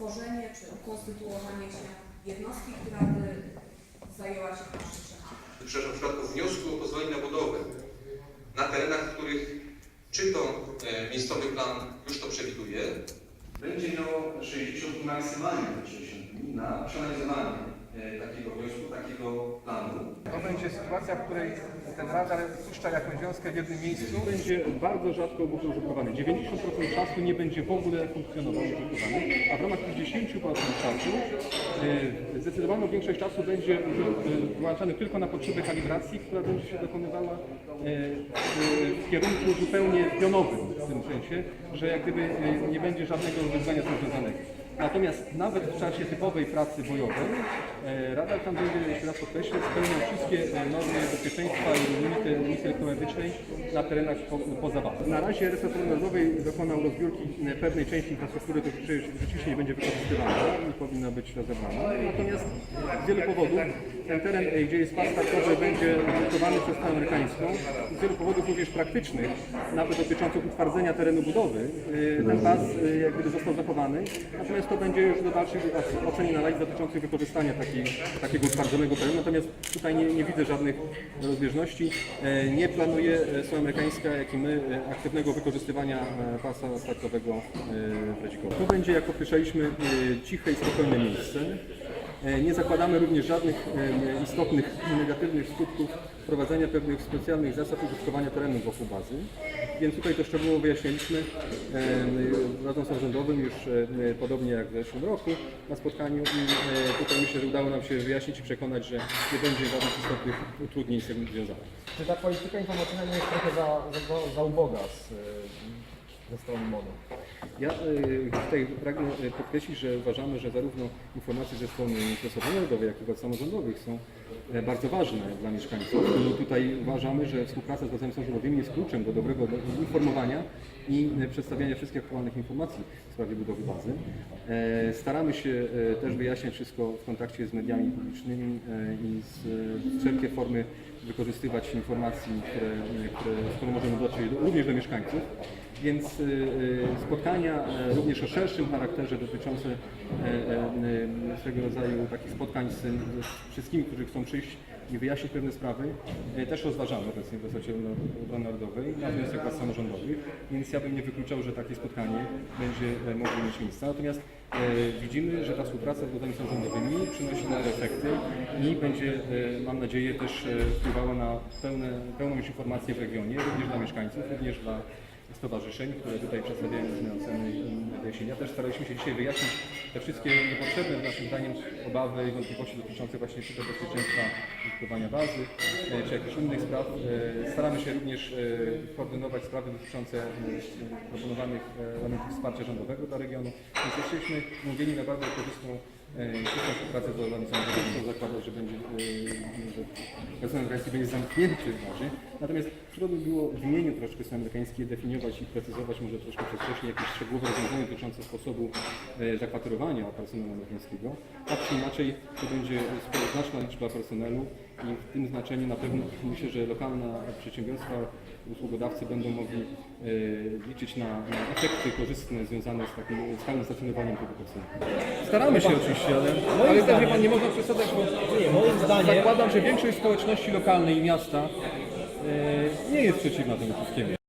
stworzenie czy ukonstytuowanie się jednostki, która by zajęła się paszczem. przepraszam, w przypadku wniosku o pozwolenie na budowę na terenach, w których czy to e, miejscowy plan już to przewiduje, będzie miało 60 maksymalnie 60 dni na przeanalizowanie e, takiego wniosku, takiego planu. To będzie sytuacja, w której ten radar puszcza jakąś wiązkę w jednym miejscu. Będzie bardzo rzadko użytkowany. 90% czasu nie będzie w ogóle funkcjonował użytkowany, a w ramach tych 10% czasu e, zdecydowaną większość czasu będzie e, wyłączany tylko na potrzeby kalibracji, która będzie się dokonywała e, w- w kierunku zupełnie pionowym w tym sensie, że jak gdyby nie będzie żadnego wyzwania z tym związanego. Natomiast nawet w czasie typowej pracy bojowej e, radar tam będzie, jeszcze raz podkreślę, spełniał wszystkie e, normy bezpieczeństwa i limity elektromagnetycznej na terenach po, poza bazą. Na razie resort narodowy dokonał rozbiórki e, pewnej części infrastruktury, która rzeczywiście nie będzie wykorzystywana i powinna być rozebrana. Natomiast z wielu powodów ten teren, gdzie jest pas startowy, będzie użytkowany przez stronę amerykańską. Z wielu powodów również praktycznych, nawet dotyczących utwardzenia terenu budowy, ten pas jak gdyby został zachowany. Natomiast to będzie już do dalszych ocen i analiz dotyczących wykorzystania takiej, takiego utwardzonego terenu. Natomiast tutaj nie, nie widzę żadnych rozbieżności. E, Nie planuje strona amerykańska, jak i my, e, aktywnego wykorzystywania e, pasa startowego w. To będzie, jak określaliśmy, ciche i spokojne miejsce. E, Nie zakładamy również żadnych e, istotnych negatywnych skutków wprowadzenia pewnych specjalnych zasad użytkowania terenu wokół bazy. Więc tutaj to szczegółowo wyjaśniliśmy e, razem z samorządowym już e, podobnie jak w zeszłym roku na spotkaniu i e, tutaj myślę, że udało nam się wyjaśnić i przekonać, że nie będzie żadnych istotnych utrudnień z tym związanych. Czy ta polityka informacyjna nie jest trochę za, za, za uboga z, ze strony? Ja y, tutaj pragnę y, podkreślić, że uważamy, że zarówno informacje ze strony Ministerstwa Narodowej, jak i władz samorządowych są e, bardzo ważne dla mieszkańców i tutaj uważamy, że współpraca z władzami samorządowymi jest kluczem do dobrego do informowania i e, przedstawiania wszystkich aktualnych informacji w sprawie budowy bazy. E, Staramy się też wyjaśniać wszystko w kontakcie z mediami publicznymi i z wszelkie formy wykorzystywać informacji, które, które, z którą możemy dotrzeć do- również do mieszkańców. Więc y, y, spotkania y, również o szerszym charakterze dotyczące y, y, y, swego rodzaju takich spotkań z, z wszystkimi, którzy chcą przyjść i wyjaśnić pewne sprawy, też rozważamy obecnie w Resorcie Obrony Narodowej na wniosek władz samorządowych, więc ja bym nie wykluczał, że takie spotkanie będzie mogło mieć miejsce. Natomiast widzimy, że ta współpraca z władzami samorządowymi przynosi nowe efekty i będzie, mam nadzieję, też wpływała na pełne, pełną informację w regionie, również dla mieszkańców, również dla stowarzyszeń, które tutaj przedstawiają różne oceny i wyjaśnienia. Też staraliśmy się dzisiaj wyjaśnić te wszystkie niepotrzebne naszym zdaniem obawy i wątpliwości dotyczące właśnie czy to bezpieczeństwa użytkowania bazy, e, czy jakichś innych spraw. E, Staramy się również e, koordynować sprawy dotyczące proponowanych elementów wsparcia rządowego dla regionu. Więc jesteśmy mówieni na bardzo korzystną e, szybką współpracę z władami samorządowymi. To zakłada, że będzie, e, że personel amerykański będzie zamknięty razie. Natomiast trudno by było w imieniu troszkę strony amerykańskiej definiować i precyzować może troszkę przez wcześniej jakieś szczegółowe rozwiązania dotyczące sposobu e, zakwaterowania personelu amerykańskiego. Tak czy inaczej to będzie znaczna liczba personelu i w tym znaczeniu na pewno myślę, że lokalne przedsiębiorstwa, usługodawcy będą mogli e, liczyć na, na efekty korzystne związane z takim stałym stacjonowaniem tego personelu. Staramy się oczywiście, ale, ale też wie pan, nie można przesadzać, bo Nie, moim zdaniem zakładam, że większość społeczności lokalnej i miasta e, nie jest przeciwna temu wszystkiemu.